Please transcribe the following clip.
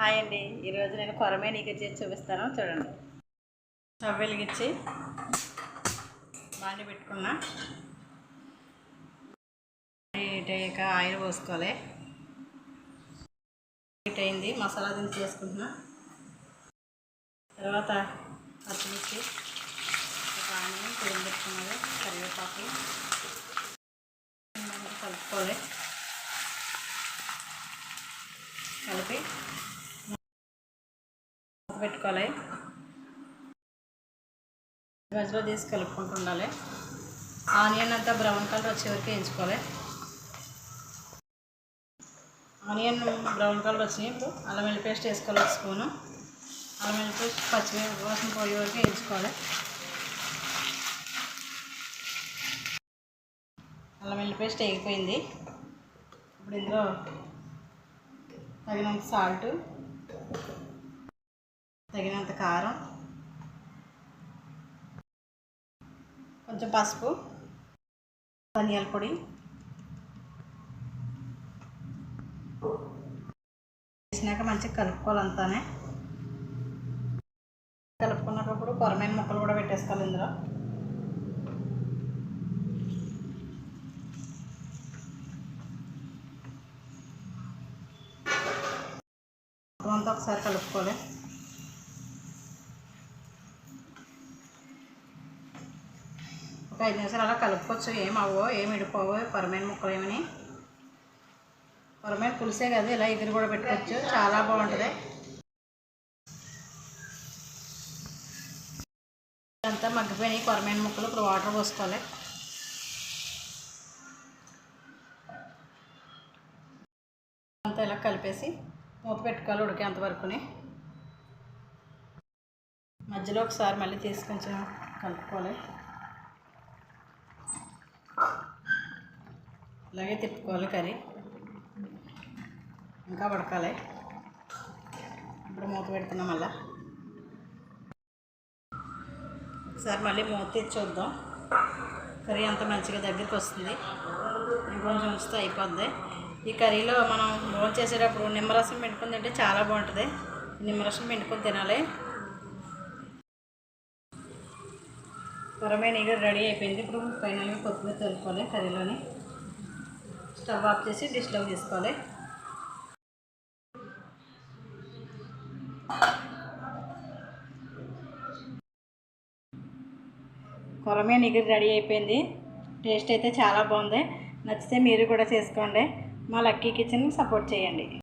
Hi అండి. ఈరోజు నేను కొరమే నీకు చేసి చూపిస్తాను. చూడండి. స్టవ్ వెలిగించి బాండి పెట్టుకున్నా. హీట్ అయ్యాక ఆయిల్ పోసుకోవాలి. హీట్ అయింది. మసాలా దించి చేసుకుంటున్నా తర్వాత పచ్చిమిర్చి ఆనియన్ పొడి పెట్టుకున్నది కరివేపాకు. కలుపుకోవాలి కలిపి మూత పెట్టుకోవాలి. గజలో తీసి కలుపుకుంటూ ఉండాలి. ఆనియన్ అంతా బ్రౌన్ కలర్ వచ్చే వరకు వేయించుకోవాలి. ఆనియన్ బ్రౌన్ కలర్ వచ్చినాయి. ఇప్పుడు అల్లం వెల్లి పేస్ట్ వేసుకోవాలి ఒక స్పూను. అల్లం వెల్లి పేస్ట్ పచ్చిమిరప కోసం పోయే వరకు వేయించుకోవాలి. అల్లం వెల్లి పేస్ట్ వేగిపోయింది. ఇప్పుడు ఇందులో తగినంత సాల్ట్ తగినంత కారం కొంచెం పసుపు ధనియాల పొడి వేసినాక మంచిగా కలుపుకోవాలంతానే కలుపుకున్నప్పుడు కొరమైన ముక్కలు కూడా పెట్టేసుకోవాలి ఇందులో. అంతా ఒకసారి కలుపుకోవాలి. ఒక ఐదు నిమిషాలు అలా కలుపుకోవచ్చు. ఏం అవ్వో ఏం ఇడిపోవో పొరమైన ముక్కలు ఏమని? పొరమైన పులిసే కదా ఇలా ఎగురు కూడా పెట్టుకోవచ్చు. చాలా బాగుంటుంది. అంతా మగ్గిపోయినాయి. కొరమైన ముక్కలు ఇప్పుడు వాటర్ పోసుకోవాలి. అంతా ఇలా కలిపేసి మూత పెట్టుకోవాలి ఉడికేంత వరకుని. మధ్యలో ఒకసారి మళ్ళీ తీసుకొంచెం కలుపుకోవాలి. అలాగే తిప్పుకోవాలి కర్రీ. ఇంకా ఉడకాలి. ఇప్పుడు మూత పెడుతున్నాం మళ్ళా. ఒకసారి మళ్ళీ మూత తెచ్చి చూద్దాం. కర్రీ అంత మంచిగా దగ్గరికి వస్తుంది. ఇంకొంచెం ఉంచితే అయిపోద్ది. ఈ కర్రీలో మనం భోజనం చేసేటప్పుడు నిమ్మరసం పెట్టుకుని తింటే చాలా బాగుంటుంది. నిమ్మరసం పెట్టుకుని తినాలి. త్వరమే నీళ్ళు రెడీ అయిపోయింది. ఇప్పుడు పైన కొత్తిమీర తలుపుకోవాలి కర్రీలోని. స్టవ్ ఆఫ్ చేసి డిష్లో తీసుకోవాలి కొరమే నిగిరి రెడీ అయిపోయింది. టేస్ట్ అయితే చాలా బాగుంది. నచ్చితే మీరు కూడా చేసుకోండి. మా లక్కీ కిచెన్ సపోర్ట్ చేయండి.